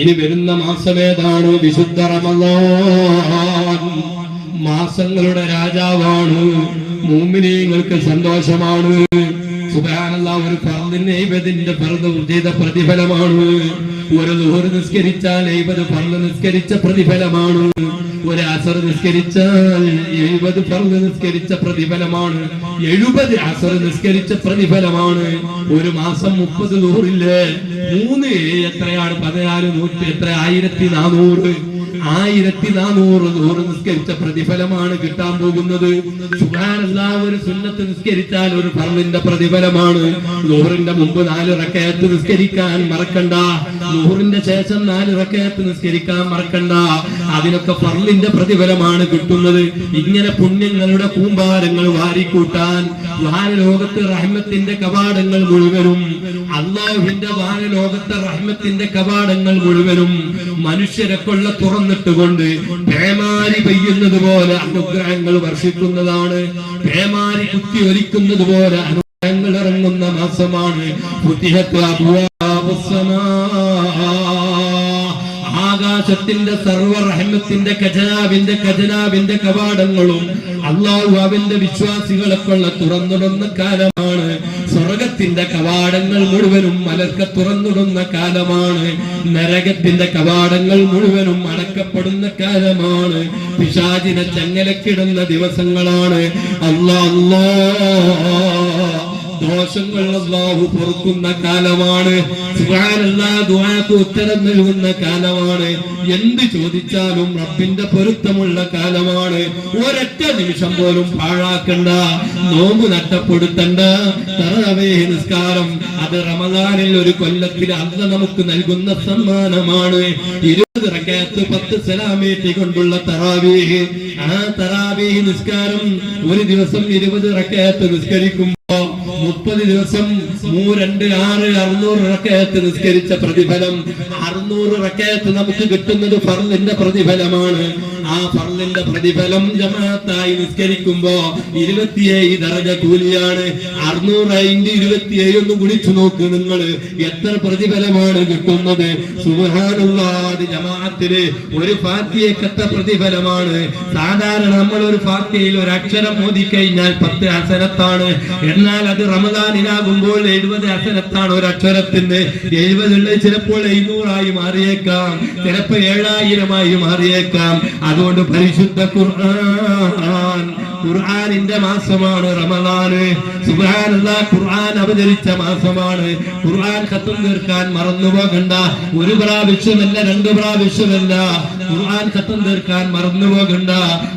ഇനി വരുന്ന മാസമേതാണ് വിശുദ്ധ മാസങ്ങളുടെ രാജാവാണ്. മൂമിനീങ്ങൾക്ക് സന്തോഷമാണ്. സുബാനല്ല ഒരു ഫർദിന് എഴുപതിന്റെ ഫർദ് ചെയ്ത പ്രതിഫലമാണ്. ഒരു ദൂറ് നിസ്കരിച്ചാൽ എഴുപത് ഫർദ് നിസ്കരിച്ച പ്രതിഫലമാണ്. ഒരു അസർ നിസ്കരിച്ചാൽ എഴുപത് ഫർദ് നിസ്കരിച്ച പ്രതിഫലമാണ്. എഴുപത് അസർ നിസ്കരിച്ച പ്രതിഫലമാണ്. ഒരു മാസം മുപ്പത് നൂറില്ലേ മൂന്ന് എത്രയാണ്? പതിനാല് നൂറ്റി എത്ര? ആയിരത്തി നാനൂറ്. ആയിരത്തി നാനൂറ് നൂറ് നിസ്കരിച്ച പ്രതിഫലമാണ് കിട്ടാൻ പോകുന്നത്. ഒരു സുന്നത്ത് നിസ്കരിച്ചാൽ ഒരു ഫർമിന്റെ പ്രതിഫലമാണ്. നൂറിന്റെ മുമ്പ് നാല് റക്കയത്ത് നിസ്കരിക്കാൻ മറക്കണ്ട. നൂറിന്റെ ശേഷം നാല് റക്കയത്ത് നിസ്കരിക്കാൻ മറക്കണ്ട. അതിനൊക്കെ ഫർളിന്റെ പ്രതിഫലമാണ് കിട്ടുന്നത്. ഇങ്ങനെ പുണ്യങ്ങളുടെ കൂമ്പാരങ്ങൾ വാരിക്കൂട്ടാൻ വാനലോകത്ത് റഹ്മത്തിന്റെ കവാടങ്ങൾ മുഴുവനും അള്ളാഹുവിന്റെ വാനലോകത്തെ റഹ്മത്തിന്റെ കവാടങ്ങൾ മുഴുവനും മനുഷ്യരെ കൊള്ള തുറന്നിട്ടുകൊണ്ട് പേമാരി പെയ്യുന്നത് പോലെ അനുഗ്രഹങ്ങൾ വർഷിക്കുന്നതാണ്. പേമാരി കുത്തി ഒലിക്കുന്നത് പോലെ അനുഗ്രഹങ്ങൾ ഇറങ്ങുന്ന മാസമാണ്. ആകാശത്തിന്റെ സർവറഹ്മത്തിന്റെ ഖജനാവിന്റെ ഖജനാവിന്റെ കവാടങ്ങളും അള്ളാഹു അവന്റെ വിശ്വാസികളെ കൊള്ള തുറന്നിടുന്ന കാലമാണ്. സ്വർഗത്തിന്റെ കവാടങ്ങൾ മുഴുവനും മലർക്ക തുറന്നിടുന്ന കാലമാണ്. നരകത്തിന്റെ കവാടങ്ങൾ മുഴുവനും അടക്കപ്പെടുന്ന കാലമാണ്. പിശാചിനെ ചങ്ങലക്കിടുന്ന ദിവസങ്ങളാണ്. അല്ലാ അല്ലാ. ദോഷങ്ങൾ അള്ളാഹു പൊറുക്കുന്ന കാലമാണ്. ദുആക്ക് ഉത്തരം നൽകുന്ന കാലമാണ്. എന്ത് ചോദിച്ചാലും റബ്ബിന്റെ പൊരുത്തമുള്ള കാലമാണ്. ഒരൊറ്റ നിമിഷം പോലും പാഴാക്കണ്ട നോമ്പ് നഷ്ടപ്പെടുത്തണ്ട. തറവേ നിസ്കാരം അത് റമദാനിൽ ഒരു കൊല്ലത്തിൽ അന്ന് നമുക്ക് നൽകുന്ന സമ്മാനമാണ്. ഇരുപത് റക്കാത്ത് പത്ത് സലാമേറ്റി കൊണ്ടുള്ള തറാവീഹ് ആ തറാവീഹ് നിസ്കാരം ഒരു ദിവസം ഇരുപത് റക്കയത്ത് നിസ്കരിക്കുമ്പോ മുപ്പത് ദിവസം മൂ രണ്ട് ആറ് അറുന്നൂറ് റക്കയത്ത് നിസ്കരിച്ച പ്രതിഫലം അറുന്നൂറ് റക്കയത്ത് നമുക്ക് കിട്ടുന്നത് ഫർലിന്റെ പ്രതിഫലമാണ്. ആ ഫർലിന്റെ പ്രതിഫലം ജമാഅത്തായി നിസ്കരിക്കുമ്പോ ഇരുപത്തിയേഴ് ദറജ കൂലിയാണ്. അറുന്നൂറ് അതിന്റെ ഇരുപത്തിയേഴ് ഒന്ന് കുടിച്ചു നോക്ക് നിങ്ങൾ എത്ര പ്രതിഫലമാണ് കിട്ടുന്നത്? സുഹാനുള്ളാദ് ജമാഅത്തിൽ ഒരു ഫാത്തിയക്കത്ത പ്രതിഫലമാണ്? സാധാരണ നമ്മൾ ഒരു ഫാത്തിയയിൽ ഒരു അക്ഷരം മോദി കഴിഞ്ഞാൽ പത്ത് അസരത്താണ് എന്നാൽ അത് റമദാനിലാകുമ്പോൾ എഴുപത് അസരത്താണ് ഒരു അക്ഷരത്തിന്. എഴുപതുള്ള ചിലപ്പോൾ എഴുന്നൂറായി മാറിയേക്കാം. ചിലപ്പോ ഏഴായിരമായി മാറിയേക്കാം. അതുകൊണ്ട് പരിശുദ്ധ ഖുർആൻ. ഖുർആനിന്റെ മാസമാണ് റമദാന്. സുബാനല്ല ഖുർആൻ അവതരിച്ച മാസമാണ്. ഖുർആൻ കത്തും തീർക്കാൻ മറന്നു പോകണ്ട. ഒരു പ്രാവശ്യമല്ല രണ്ട് പ്രാവശ്യമല്ല. ഖുർആൻ കത്തും തീർക്കാൻ മറന്നു പോകണ്ട.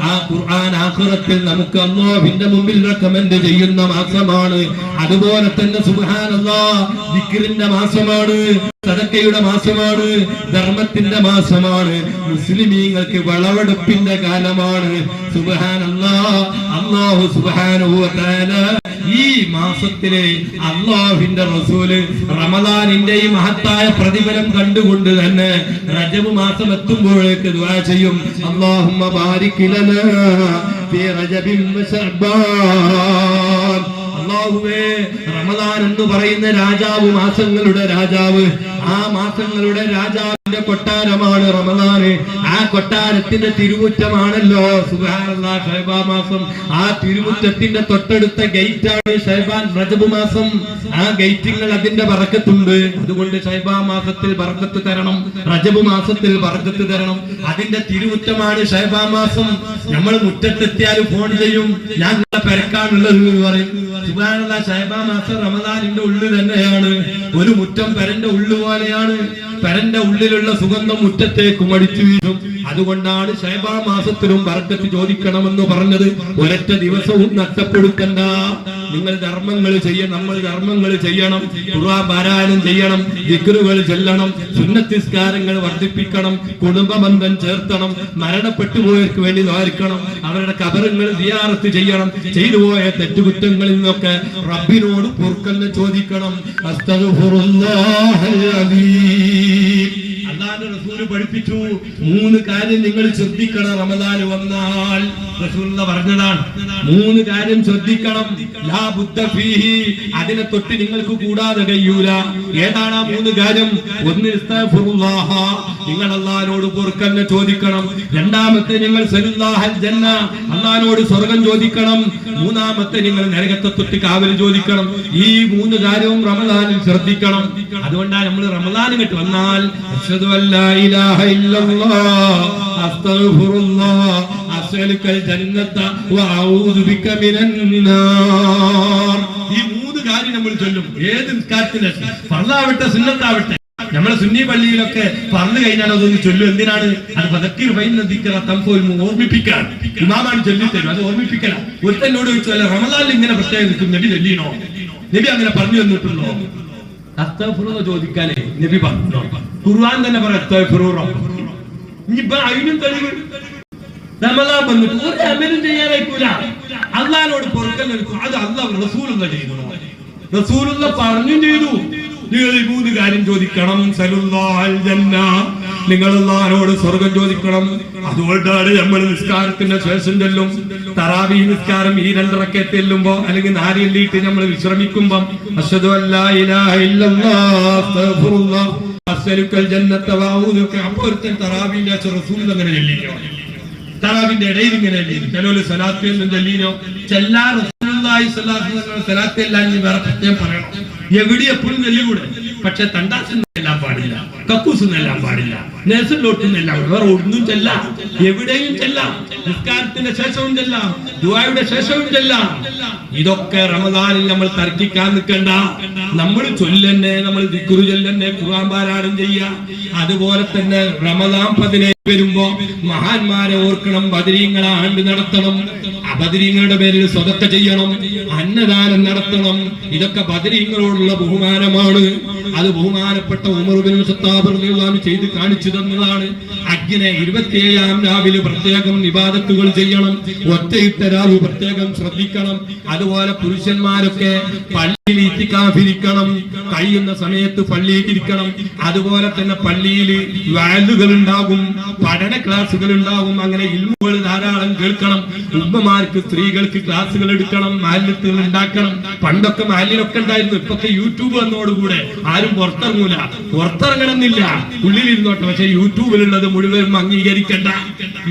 ആ ഖുർആൻ ആഹുറത്തിൽ നമുക്ക് അല്ലാഹുവിന്റെ മുമ്പിൽ റെക്കമെൻഡ് ചെയ്യുന്ന മാസമാണ്. അതുപോലെ തന്നെ സുബ്ഹാനല്ലാ ദിക്റിന്റെ മാസമാണ് സദക്കയുടെ മാസമാണ് ധർമ്മത്തിന്റെ മാസമാണ്. മുസ്ലിമീങ്ങൾക്ക് വിളവെടുപ്പിന്റെ കാലമാണ്. സുബ്ഹാനല്ലാ വ തആല ഈ മാസത്തിലെ അള്ളാഹുവിന്റെ റസൂൽ റമദാനിന്റെ ഈ മഹത്തായ പ്രതിഫലം കണ്ടുകൊണ്ട് തന്നെ റജബ് മാസം എത്തുമ്പോഴേക്ക് ദുആ ചെയ്യും. അല്ലാഹുമ്മ ബാരിക് ലനാ ഫീ റജബിൻ ശഅബാൻ അള്ളാഹുവേ റമദാൻ എന്ന് പറയുന്ന രാജാവ് മാസങ്ങളുടെ രാജാവ്. ആ മാസങ്ങളുടെ രാജാവിന്റെ കൊട്ടാരമാണ് റമദാന് ആ കൊട്ടാരത്തിന്റെ തിരുമുറ്റമാണല്ലോ. മാസം. ആ തിരുമുറ്റത്തിന്റെ തൊട്ടടുത്ത ഗേറ്റാണ് ഷൈബാൻ റജബ് മാസം. ആ ഗേറ്റുകൾ അതിന്റെ പറക്കത്തുണ്ട് അതുകൊണ്ട് ഷൈബാ മാസത്തിൽ പറക്കത്ത് തരണം. റജബ് മാസത്തിൽ പറക്കത്ത് തരണം. അതിന്റെ തിരുമുറ്റമാണ് ഷൈബാ മാസം. നമ്മൾ മുറ്റത്തെത്തിയാൽ ഫോൺ ചെയ്യും. ഞാൻ പെരക്കാണുള്ളത് എന്ന് പറയും. സുബാനുള്ള ഷൈബാ മാസം റമദാനിന്റെ ഉള്ളിൽ തന്നെയാണ്. ഒരു മുറ്റം പെരന്റെ ഉള്ളു പോലെയാണ് പെരന്റെ ഉള്ളിലുള്ള സുഗന്ധം മുറ്റത്തേക്കും അടിച്ചു വീഴും. അതുകൊണ്ടാണ് ശൈബാ മാസത്തിലും വർക്കത്ത് ചോദിക്കണമെന്ന് പറഞ്ഞത്. ഒരൊറ്റ ദിവസവും നഷ്ടപ്പെടുത്തണ്ട. നിങ്ങൾ ധർമ്മങ്ങൾ ചെയ്യണം നമ്മൾ ധർമ്മങ്ങൾ ചെയ്യണം. ഖുർആൻ പാരായണം ചെയ്യണം. ദിക്റുകൾ ചെല്ലണം. സുന്നത്തിസ്കാരങ്ങൾ വർദ്ധിപ്പിക്കണം. കുടുംബബന്ധം ചേർത്തണം. മരണപ്പെട്ടു പോയവർക്ക് വേണ്ടി നോർക്കണം അവരുടെ കബറുകൾ സിയാറത്ത് ചെയ്യണം. ചെയ്തു പോയ തെറ്റുകുറ്റങ്ങളിൽ നിന്നൊക്കെ റബ്ബിനോട് പൊറുക്കലിനെ ചോദിക്കണം. അള്ളാന്റെ റസൂൽ പഠിപ്പിച്ചു. മൂന്ന് കാര്യം നിങ്ങൾ ശ്രദ്ധിക്കണം. റമദാൻ വന്നാൽ റസൂൽ പറഞ്ഞതാണ്. മൂന്ന് കാര്യം ശ്രദ്ധിക്കണം. ലാ ബുദ്ധ ഫീഹി. അതിനെ തൊട്ട് നിങ്ങൾക്ക് കൂടാതെ കഴിയൂല. ഏതാണ് ആ മൂന്ന് കാര്യം? ഒന്ന്. നിങ്ങൾ അള്ളഹാനോട് പൊറുക്കന്നെ ചോദിക്കണം. രണ്ടാമത്തെ നിങ്ങൾ ജന്ന. അള്ളഹാനോട് സ്വർഗം ചോദിക്കണം. മൂന്നാമത്തെ നിങ്ങൾ നരകത്തെ തൊട്ട് കാവൽ ചോദിക്കണം. ഈ മൂന്ന് കാര്യവും റമദാനിൽ ശ്രദ്ധിക്കണം. അതുകൊണ്ടാണ് നമ്മൾ റമദാൻ ഇങ്ങോട്ട് വന്നാൽ ഈ മൂന്ന് നമ്മൾ ചൊല്ലും. ഏത് നമ്മളെ സുന്നി പള്ളിയിലൊക്കെ പറഞ്ഞു കഴിഞ്ഞാൽ അതൊന്ന് ചൊല്ലും. എന്തിനാണ്? അത് വൈകുന്നതിക്കറ തമ്പോൽ ഓർമ്മിപ്പിക്കാൻ. ഇമാമാണ് ചൊല്ലിത്തരും അത് ഓർമ്മിപ്പിക്കണം ഒരുത്തന്നോട് ചോദിച്ചാൽ റമദാനിൽ ഇങ്ങനെ പ്രത്യേകം നിൽക്കും? നബി ചൊല്ലിനോ? നബി അങ്ങനെ പറഞ്ഞു തന്നിട്ടുണ്ടോ? അസ്തഗ്ഫിറുല്ലാഹ് ചോദിക്കാനേ നബി പറഞ്ഞു. ഖുർആൻ തന്നെ പറ ഇനിയിപ്പോ അതിനും തെളിവ്. റമദാൻ വന്നിട്ട് ഒരു അമലും ചെയ്യാനായിക്കൂല. അള്ളഹാനോട് പൊറുക്കൽ അത് അള്ളാഹ് റസൂലുള്ള ചെയ്തു. റസൂലുള്ള പറഞ്ഞും ചെയ്തു. നിങ്ങൾ ഈ മൂന്ന് കാര്യം ചോദിക്കണം. നിങ്ങൾ ആരോട് സ്വർഗം ചോദിക്കണം. അതുകൊണ്ടാണ് നമ്മൾ നിസ്കാരത്തിന്റെ ശേഷം ചെല്ലും. തറാവി നിസ്കാരം ഈ രണ്ടറക്കെ ചെല്ലുമ്പോ അല്ലെങ്കിൽ നാരിയല്ലിട്ട് നമ്മൾ വിശ്രമിക്കുമ്പം റസൂൽ അങ്ങനെ ചെല്ലിക്കോ? തറാവിന്റെ ഇടയിൽ ഇങ്ങനെ ചൊല്ലിനോ? ചെല്ലാ റസൂലുള്ളാഹി സ്വല്ലല്ലാഹു അലൈഹി വസല്ലം സലാത്ത് എല്ലാം ഇനി വേറെ പ്രത്യേകം പറയണം. എവിടെ എപ്പോഴും ചൊല്ലിക്കൂടെ പക്ഷെ തണ്ടാസ് എല്ലാം പാടില്ല. കക്കൂസ് എല്ലാം പാടില്ല നേഴ്സിലോട്ടെന്നെല്ലാം വേറെ ഒന്നും ചെല്ലാം. എവിടെയും ചെല്ലാം. നിസ്കാരത്തിന്റെ ശേഷവും ചെല്ലാം. ദുആയുടെ ശേഷവും ചെല്ലാം. ഇതൊക്കെ റമദാനിൽ നമ്മൾ തർക്കിക്കാൻ നിൽക്കണ്ട. നമ്മൾ ചൊല്ലന്നെ നമ്മൾ ദിക്കുറു ചൊല്ലന്നെ ഖുർആൻ പാരായണം ചെയ്യാം. അതുപോലെ തന്നെ റമദാൻ പതിനേഴ് വരുമ്പോ മഹാന്മാരെ ഓർക്കണം ബദരീങ്ങളെ ആണ്ട് നടത്തണം. ബദരീങ്ങളുടെ പേരിൽ സ്വതക്ക ചെയ്യണം. അന്നദാനം നടത്തണം. ഇതൊക്കെ ബദരീങ്ങളോടുള്ള ബഹുമാനമാണ്. അത് ബഹുമാനപ്പെട്ട ഉമർബിൻ ചെയ്ത് കാണിച്ചു തന്നതാണ് അഗ്നെ ഇരുപത്തിയേഴാം രാവിലെ പ്രത്യേകം വിവാദത്തുകൾ ചെയ്യണം. ഒറ്റയിട്ട രാവ് പ്രത്യേകം ശ്രദ്ധിക്കണം. അതുപോലെ പുരുഷന്മാരൊക്കെ പള്ളിയിൽ ഇത്തിക്കാഫിരിക്കണം കഴിയുന്ന സമയത്ത് പള്ളിയിൽ ഇരിക്കണം അതുപോലെ തന്നെ പള്ളിയിൽ വാലുകൾ ഉണ്ടാകും പഠന ക്ലാസ്സുകൾ ഉണ്ടാകും അങ്ങനെ ഇൽമുകൾ ധാരാളം കേൾക്കണം. ഉമ്മമാർക്ക് സ്ത്രീകൾക്ക് ക്ലാസ്സുകൾ എടുക്കണം. മാലിന്യത്തിൽ ഉണ്ടാക്കണം. പണ്ടൊക്കെ മാലിന്യൊക്കെ ഉണ്ടായിരുന്നു. ഇപ്പൊക്കെ യൂട്യൂബ് വന്നോടുകൂടെ ആരും പുറത്തിറങ്ങൂല. പുറത്തിറങ്ങണമെന്നില്ല ഉള്ളിലിരുന്നോട്ടെ. പക്ഷെ യൂട്യൂബിലുള്ളത് മുഴുവനും അംഗീകരിക്കണ്ട.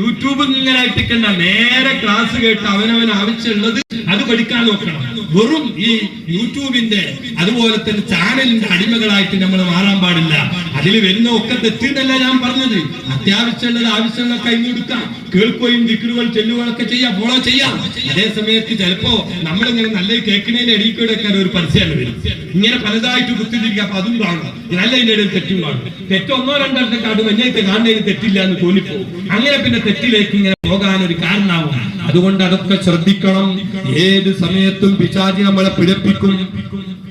യൂട്യൂബ് ഇങ്ങനെ ആയിട്ടിക്കണ്ട നേരെ ക്ലാസ് കേട്ട് അവനവൻ ആവശ്യമുള്ളത് അത് പഠിക്കാൻ നോക്കണം. വെറും ഈ യൂട്യൂബിന്റെ അതുപോലെ തന്നെ ചാനലിന്റെ അടിമകളായിട്ട് നമ്മൾ മാറാൻ പാടില്ല. അതിൽ വരുന്ന ഒക്കെ തെറ്റിന്നല്ല ഞാൻ പറഞ്ഞത്? അത്യാവശ്യമുള്ളത് ആവശ്യമുള്ള കൈകൊടുക്കാം കേൾക്കുകയും ദിക്കറുകൾ ചെല്ലുകളൊക്കെ ചെയ്യാം ഫോളോ ചെയ്യാം. അതേ സമയത്ത് ചിലപ്പോ നമ്മളിങ്ങനെ നല്ല കേൾക്കുന്നതിന്റെ ഇടയിൽ കൂടെ ഒക്കെ ഒരു പരസ്യമാണ് വരും. ഇങ്ങനെ പലതായിട്ട് കുത്തിരിക്കുക അപ്പൊ അതും കാണും. നല്ലതിന്റെ ഇടയിൽ തെറ്റും കാണും. തെറ്റൊന്നോ രണ്ടോ കാണും എന്നെ കാണുന്നതിന് തെറ്റില്ല എന്ന് തോന്നിപ്പോകും. അങ്ങനെ പിന്നെ തെറ്റിലേക്ക് ഇങ്ങനെ പോകാൻ ഒരു കാരണമാവും അതുകൊണ്ട് അതൊക്കെ ശ്രദ്ധിക്കണം. ഏത് സമയത്തും പിശാചി നമ്മളെ പിഴപ്പിക്കും.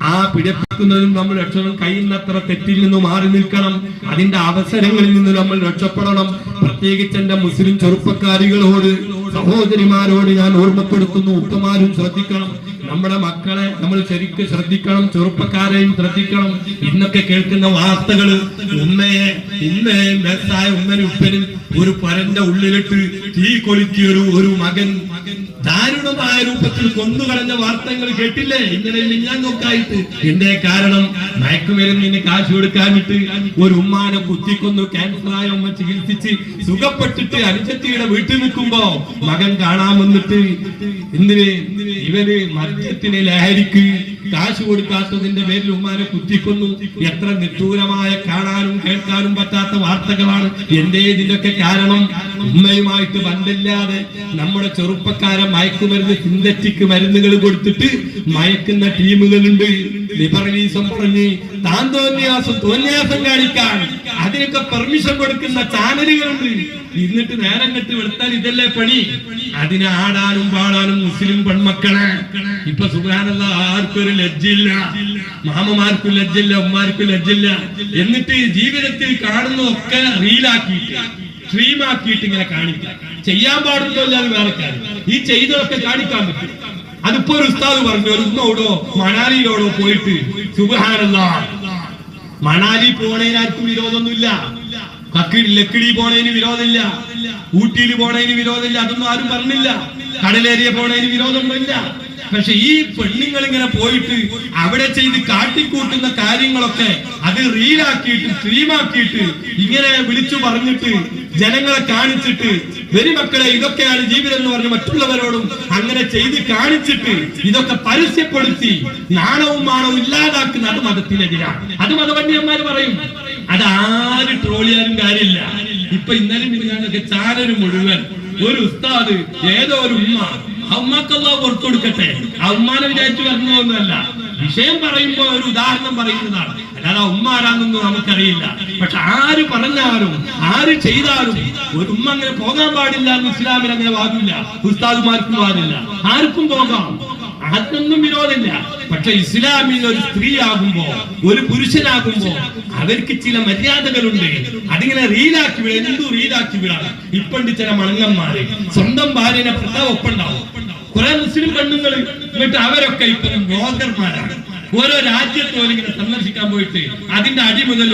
ആ പിഴപ്പിക്കുന്നതിനും നമ്മൾ രക്ഷണം കഴിയുന്നത്ര തെറ്റിൽ നിന്ന് മാറി നിൽക്കണം. അതിന്റെ അവസരങ്ങളിൽ നിന്ന് നമ്മൾ രക്ഷപ്പെടണം. പ്രത്യേകിച്ച് എന്റെ മുസ്ലിം ചെറുപ്പക്കാരികളോട് സഹോദരിമാരോട് ഞാൻ ഓർമ്മപ്പെടുത്തുന്നു. ഉപ്പമാരും ശ്രദ്ധിക്കണം. നമ്മുടെ മക്കളെ നമ്മൾ ശരിക്കും ശ്രദ്ധിക്കണം. ചെറുപ്പക്കാരെയും ശ്രദ്ധിക്കണം. ഇന്നൊക്കെ കേൾക്കുന്ന വാർത്തകൾ ഉമ്മയെ ഉമ്മയെയും വ്യവസായ ഉമ്മനും ഉപ്പനും ഒരു പരന്റെ ഉള്ളിലിട്ട് തീ കൊളുത്തിയ ഒരു മകൻ ദാരുണമായ രൂപത്തിൽ കൊന്നുകളഞ്ഞ വാർത്തകൾ കേട്ടില്ലേ? ഇങ്ങനെ ഞാൻ നോക്കായിട്ട്. എന്റെ കാരണം? മയക്കുമരുന്നിന് കാശ് കൊടുക്കാനിട്ട് ഒരു ഉമ്മാനെ കുത്തിക്കൊന്നു ക്യാൻസറായ ഉമ്മ ചികിത്സിച്ച് സുഖപ്പെട്ടിട്ട് അനുജത്തിയുടെ വീട്ടിൽ നിൽക്കുമ്പോ മകൻ കാണാൻ വന്നിട്ട് എന്തിന്? ഇവർ മദ്യത്തിന് ലഹരിക്ക് കാശ് കൊടുക്കാത്തതിന്റെ പേരിൽ ഉമ്മാനെ കുത്തിക്കൊന്നു. എത്ര നിഷ്ഠൂരമായ കാണാനും കേൾക്കാനും പറ്റാത്ത വാർത്തകളാണ് എന്റെ ഇതിലൊക്കെ കാരണം. ഉമ്മയുമായിട്ട് ബന്ധില്ലാതെ നമ്മുടെ ചെറുപ്പക്കാരെ മയക്കുമരുന്ന് സിന്തറ്റിക് മരുന്നുകൾ കൊടുത്തിട്ട് മയക്കുന്ന ടീമുകളുണ്ട്. ലിബറലിസം പറഞ്ഞ് താൻ തോന്നിയാസം തോന്നിയാസം കാണിക്കാൻ. അതിനൊക്കെ പെർമിഷൻ കൊടുക്കുന്ന ചാനലുകളുണ്ട്. എന്നിട്ട് നേരം കെട്ട് വെളുത്താൽ ഇതല്ലേ പണി? അതിനെ ആടാനും പാടാനും മുസ്ലിം പെൺമക്കളെ. ഇപ്പൊ സുഖാനല്ല ആർക്കും ഒരു ലജ്ജയില്ല മാമമാർക്കും ലജ്ജില്ല ഉമ്മാർക്കും ലജ്ജില്ല. എന്നിട്ട് ജീവിതത്തിൽ കാണുന്നതൊക്കെ റീലാക്കിയിട്ട് സ്ട്രീമാക്കിയിട്ട് ഇങ്ങനെ കാണിക്കാം ചെയ്യാൻ പാടുന്നില്ല അത് വേറെ കാര്യം. ഈ ചെയ്തതൊക്കെ കാണിക്കാൻ പറ്റും. അതിപ്പോ ഒരു ഉസ്താദ് പറഞ്ഞു ഒരു ഉമ്മയോടോ മണാലിയിലോടോ പോയിട്ട് സുബഹാനല്ല. മണാലി പോണേനാർക്കും വിരോധമൊന്നുമില്ല. ലക്കിടി പോണേന് വിരോധമില്ല. ഊട്ടിയിൽ പോണേന് വിരോധമില്ല. അതൊന്നും ആരും പറഞ്ഞില്ല. കടലേരിയ പോണേന് വിരോധമൊന്നുമില്ല. പക്ഷെ ഈ പെണ്ണുങ്ങൾ ഇങ്ങനെ പോയിട്ട് അവിടെ ചെയ്ത് കാട്ടിക്കൂട്ടുന്ന കാര്യങ്ങളൊക്കെ അത് റീലാക്കിയിട്ട് സ്ട്രീമാക്കിയിട്ട് ഇങ്ങനെ വിളിച്ചു പറഞ്ഞിട്ട് ജനങ്ങളെ കാണിച്ചിട്ട് വെരിമക്കളെ ഇതൊക്കെയാണ് ജീവിതം എന്ന് പറഞ്ഞ് മറ്റുള്ളവരോടും അങ്ങനെ ചെയ്ത് കാണിച്ചിട്ട് ഇതൊക്കെ പരസ്യപ്പെടുത്തി നാണവും മാണവും ഇല്ലാതാക്കുന്ന അത് മതത്തിനെതിരാണ്. അത് മതപണ്ഡിതന്മാർ പറയും. അത് ആര് ട്രോളിയാനും കാര്യമില്ല. ഇപ്പൊ ഇന്നലെ മിനിഞ്ഞാന്നൊക്കെ ചാനൽ മുഴുവൻ ഒരു ഉസ്താദ് ഏതോ ഒരു ഉമ്മ ആ ഉമ്മക്കല്ല പുറത്തു കൊടുക്കട്ടെ. അമ്മാനെ വിചാരിച്ചു വരണമെന്നല്ല. വിഷയം പറയുമ്പോ ഒരു ഉദാഹരണം പറയുന്നതാണ്. അല്ലാതെ ഉമ്മ ആരാന്നൊന്നും നമുക്കറിയില്ല. പക്ഷെ ആര് പറഞ്ഞാലും ആര് ചെയ്താലും ഒരു ഉമ്മ അങ്ങനെ പോകാൻ പാടില്ല എന്ന് ഇസ്ലാമിൽ അങ്ങനെ വാദില്ല. ഉസ്താദുമാർക്കും വാദില്ല. ആർക്കും പോകാം? അതിനൊന്നും വിരോധമില്ല. പക്ഷെ ഇസ്ലാമിൽ ഒരു സ്ത്രീ ആകുമ്പോ ഒരു പുരുഷനാകുമ്പോ അവർക്ക് ചില മര്യാദകളുണ്ട്. അതിങ്ങനെ റീലാക്കി വിട എന്തു റീലാക്കി വിടാം ഇപ്പണ്ട് ചില മണങ്ങന്മാര് സ്വന്തം ഭാര്യനെ പ്രതാ ഒപ്പുണ്ടാവും കുറെ മുസ്ലിം പെണ്ണുങ്ങൾ എന്നിട്ട് അവരൊക്കെ ഇപ്പം ബ്ലോഗർമാരാണ് ഓരോ രാജ്യത്തോലിങ്ങനെ സന്ദർശിക്കാൻ പോയിട്ട് അതിന്റെ അടി മുതൽ